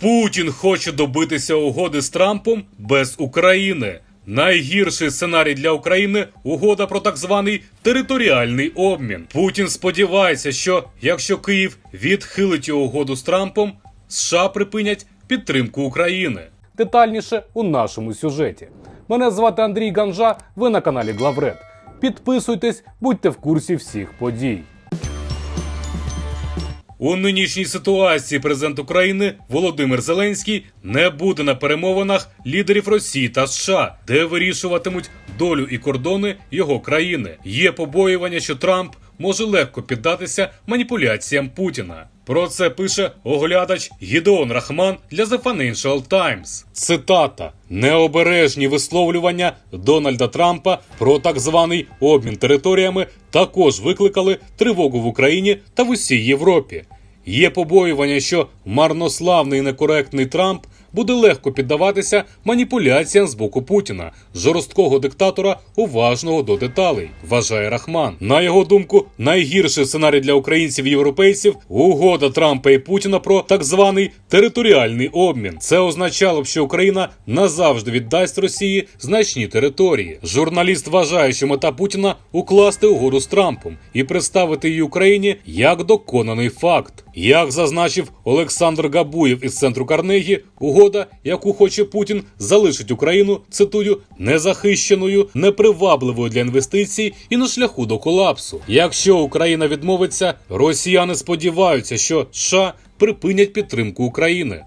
Путін хоче добитися угоди з Трампом без України. Найгірший сценарій для України угода про так званий територіальний обмін. Путін сподівається, що якщо Київ відхилить угоду з Трампом, США припинять підтримку України. Детальніше у нашому сюжеті. Мене звати Андрій Ганжа. Ви на каналі Главред. Підписуйтесь, будьте в курсі всіх подій. У нинішній ситуації президент України Володимир Зеленський не буде на перемовинах лідерів Росії та США, де вирішуватимуть долю і кордони його країни. Є побоювання, що Трамп може легко піддатися маніпуляціям Путіна. Про це пише оглядач Гідеон Рахман для The Financial Times. Цитата: необережні висловлювання Дональда Трампа про так званий обмін територіями також викликали тривогу в Україні та в усій Європі. Є побоювання, що марнославний і некоректний Трамп буде легко піддаватися маніпуляціям з боку Путіна, жорсткого диктатора, уважного до деталей, вважає Рахман. На його думку, найгірший сценарій для українців і європейців угода Трампа і Путіна про так званий територіальний обмін. Це означало б, що Україна назавжди віддасть Росії значні території. Журналіст вважає, що мета Путіна укласти угоду з Трампом і представити її Україні як доконаний факт. Як зазначив Олександр Габуєв із центру Карнегі, угода, яку хоче Путін, залишить Україну, цитую, незахищеною, непривабливою для інвестицій і на шляху до колапсу. Якщо Україна відмовиться, росіяни сподіваються, що США припинять підтримку України.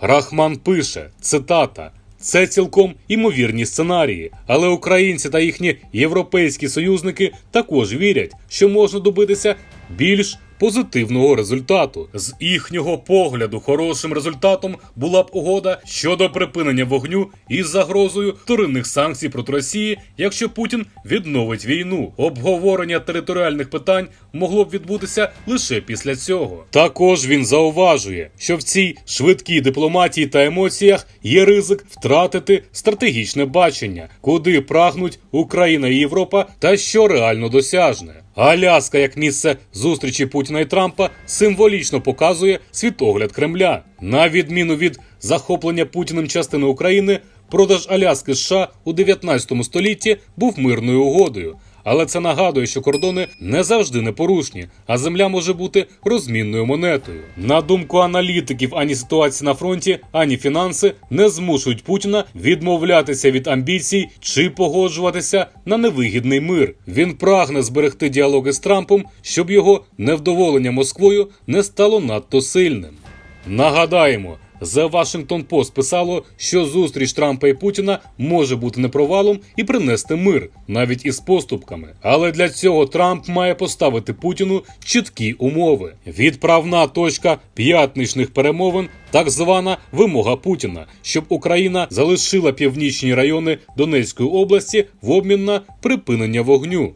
Рахман пише цитата. Це цілком імовірні сценарії, але українці та їхні європейські союзники також вірять, що можна добитися більш позитивного результату. З їхнього погляду, хорошим результатом була б угода щодо припинення вогню із загрозою вторинних санкцій проти Росії, якщо Путін відновить війну. Обговорення територіальних питань могло б відбутися лише після цього. Також він зауважує, що в цій швидкій дипломатії та емоціях є ризик втратити стратегічне бачення, куди прагнуть Україна і Європа, та що реально досяжне. Аляска, як місце зустрічі Путіна і Трампа, символічно показує світогляд Кремля. На відміну від захоплення Путіним частини України, продаж Аляски США у 19 столітті був мирною угодою. Але це нагадує, що кордони не завжди непорушні, а земля може бути розмінною монетою. На думку аналітиків, ані ситуація на фронті, ані фінанси не змушують Путіна відмовлятися від амбіцій чи погоджуватися на невигідний мир. Він прагне зберегти діалоги з Трампом, щоб його невдоволення Москвою не стало надто сильним. Нагадаємо. The Washington Post писало, що зустріч Трампа і Путіна може бути не провалом і принести мир, навіть із поступками. Але для цього Трамп має поставити Путіну чіткі умови. Відправна точка п'ятничних перемовин, так звана вимога Путіна, щоб Україна залишила північні райони Донецької області в обмін на припинення вогню.